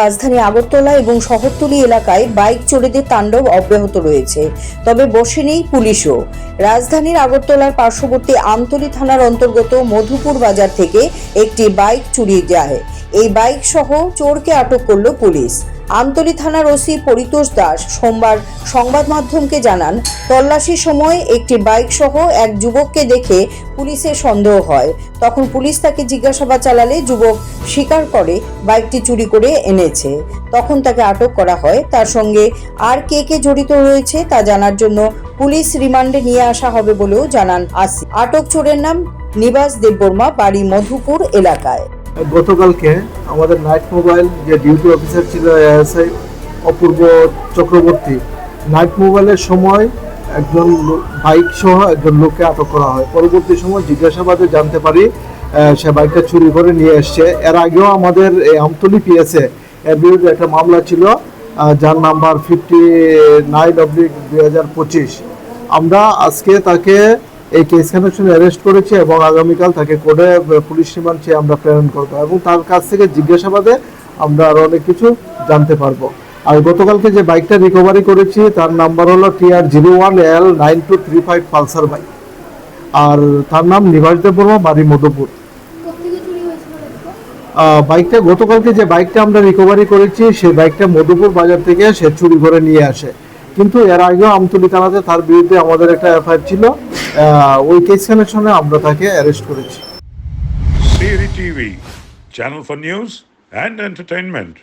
রাজধানী আগরতলা এবং শহরতলি এলাকায় বাইক চোরেদের তাণ্ডব অব্যাহত রয়েছে। তবে বসে নেই পুলিশও। রাজধানীর আগরতলার পার্শ্ববর্তী আমতলি থানার অন্তর্গত মধুপুর বাজার থেকে একটি বাইক চুরি যায়। এই বাইক সহ চোরকে আটক করল পুলিশ। আমতলী থানার ওসি পরিতোষ দাস সোমবার সংবাদ মাধ্যমকে জানান, তল্লাশির সময় একটি বাইক সহ এক যুবককে দেখে পুলিশের সন্দেহ হয়। তখন পুলিশ তাকে জিজ্ঞাসাবাদ চালালে যুবক স্বীকার করে বাইকটি চুরি করে এনেছে। তখন তাকে আটক করা হয়। তার সঙ্গে আর কে কে জড়িত রয়েছে তা জানার জন্য পুলিশ রিমান্ডে নিয়ে আসা হবে বলেও জানান আসি আটক চোরের নাম নিবাস দেববর্মা, বাড়ি মধুপুর এলাকায়। গতকালকে আমাদের নাইট মোবাইল যে ডিউটি অফিসার ছিল এএসআই অপূর্ব চক্রবর্তী, নাইট মোবাইলের সময় একজন বাইক সহ একজন লোককে আটক করা হয়। পরবর্তী সময় জিজ্ঞাসাবাদে জানতে পারি সে বাইকটা চুরি করে নিয়ে এসছে। এর আগেও আমাদের এই আমতলি পিএসএ এর বিরুদ্ধে একটা মামলা ছিল যার নাম্বার ফিফটি নাইন অব্লিক দুই হাজার পঁচিশ। আমরা আজকে তাকে এই কেস কানেকশনে অ্যারেস্ট করেছি এবং আগামীকাল তাকে কোর্টে পুলিশ চেয়ে আমরা প্রেরণ করব এবং তার কাছ থেকে জিজ্ঞাসাবাদে আমরা আরও অনেক কিছু জানতে পারব। আর গতকালকে যে বাইকটা রিকভারি করেছি, তার নাম্বার হলো T R zero one L nine two three five Pulsar bike আর তার নাম নিবাস দেববর্মা বাড়ি মধুপুর। বাইকটা গতকালকে যে বাইকটা আমরা রিকভারি করেছি সেই বাইকটা মধুপুর বাজার থেকে সে চুরি করে নিয়ে আসে। কিন্তু এর আগেও আমতলি থানাতে তার বিরুদ্ধে আমাদের একটা এফআইআর ছিল ওই কেস কানেকশনে আমরা তাকে অ্যারেস্ট করেছি TV, channel for news and entertainment.